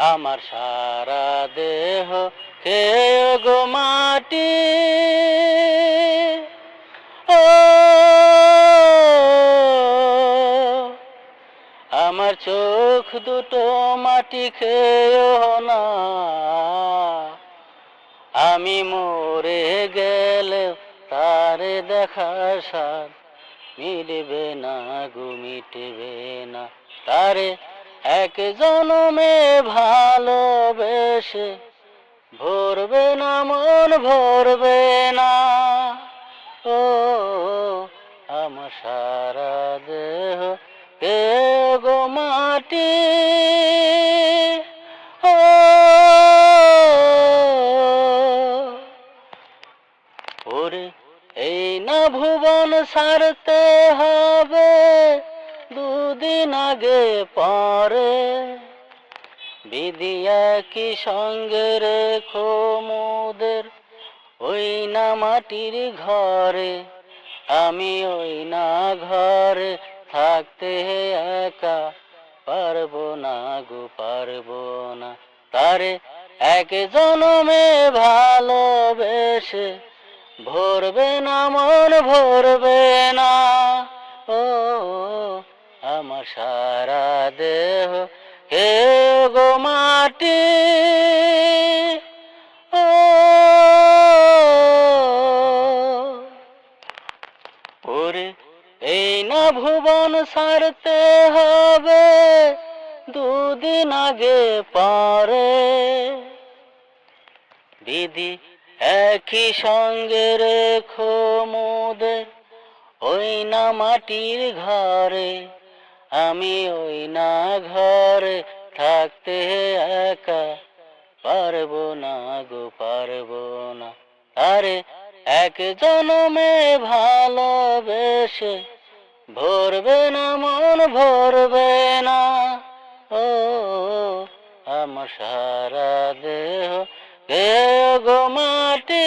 আমার সারা দেহ কে গো মাটি। ও, আমার চোখ দুটো মাটি খেয়েও না। আমি মরে গেলে তারে দেখার সার। মিলবে না গো, মিটবে না তারে এক জনমে ভালোবেসে ভরবে না, মন ভরবে না। ও, আমার সারা দেহ কে গো মাটি? ওরে, এই না ভুবন সারতে হবে। দুদিন আগে পরে বিদিয়া কি সঙ্গে রেখো মোদের। ওই না মাটির ঘরে, আমি ওই না ঘরে থাকতে একা পারব না গো, পারব না। তারে এক জনমে ভালোবেসে ভরবে না, মন ভরবে না। ও আমার সারা দেহ, হে গো মাটি। ও, ওরে এই না ভুবন সারতে হবে, দুদিন আগে পরে। দিদি একই সঙ্গে রেখো মোদের, ওই না মাটির ঘরে আমি ওই না ঘরে থাকতে একা পারব না গো পারব না আরে এক জনমে ভালোবেসে ভরবে না, মন ভরবে না। ও, আমার সারা দেহ কে গো মাটি।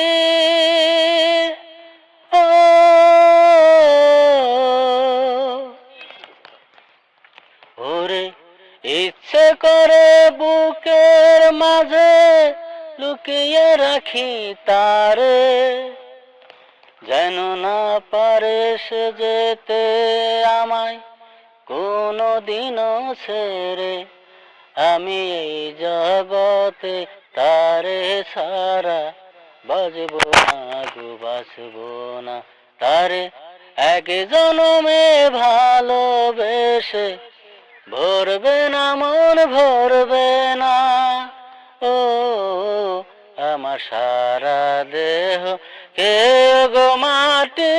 ওরে, ইচ্ছে করে বুকের মাঝে লুকিয়ে রাখি তারে, যেন না পারে সে যেতে আমায় কোনো দিনও ছেড়ে। আমি এই জগতে তারে সারা বাজবো না গো বাসব না তারে। এক জনমে ভালোবেসে ভরবে না মন ভরবে না। ও আমার সারা দেহ কে গো মাটি?